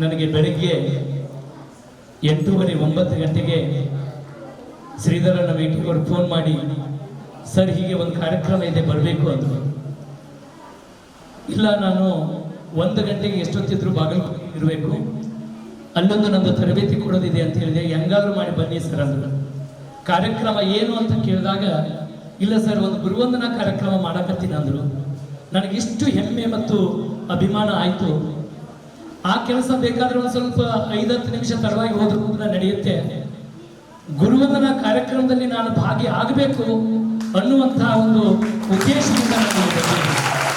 ನನಗೆ ಬೆಳಗ್ಗೆ ಎಂಟೂವರೆ ಒಂಬತ್ತು ಗಂಟೆಗೆ ಶ್ರೀಧರನ ಮೇಟಿಗವರು ಫೋನ್ ಮಾಡಿ, ಸರ್, ಹೀಗೆ ಒಂದು ಕಾರ್ಯಕ್ರಮ ಇದೆ, ಬರಬೇಕು ಅಂದರು. ಇಲ್ಲ, ನಾನು ಒಂದು ಗಂಟೆಗೆ ಎಷ್ಟೊತ್ತಿದ್ರು ಬಾಗಲಕೋಟೆ ಇರಬೇಕು ಅಲ್ಲೊಂದು ನಂದು ತರಬೇತಿ ಕೊಡೋದಿದೆ ಅಂತ ಹೇಳಿದೆ. ಹೆಂಗಾದ್ರೂ ಮಾಡಿ ಬನ್ನಿ, ಸರ್, ಅಂದರು. ಕಾರ್ಯಕ್ರಮ ಏನು ಅಂತ ಕೇಳಿದಾಗ, ಇಲ್ಲ, ಸರ್, ಒಂದು ಗುರುವಂದನಾ ಕಾರ್ಯಕ್ರಮ ಮಾಡಕತ್ತೀನಿ, ಅಂದರು. ನನಗಿಷ್ಟು ಹೆಮ್ಮೆ ಮತ್ತು ಅಭಿಮಾನ ಆಯಿತು. ಆ ಕೆಲಸ ಬೇಕಾದ್ರೆ ಒಂದು ಸ್ವಲ್ಪ ಐದತ್ತು ನಿಮಿಷ ತಡವಾಗಿ ಹೋದ್ರು ಕೂಡ ನಡೆಯುತ್ತೆ ಗುರುವಂದನ ಕಾರ್ಯಕ್ರಮದಲ್ಲಿ ನಾನು ಭಾಗಿ ಆಗಬೇಕು ಅನ್ನುವಂತಹ ಒಂದು ಉದ್ದೇಶದಿಂದ ನಾನು.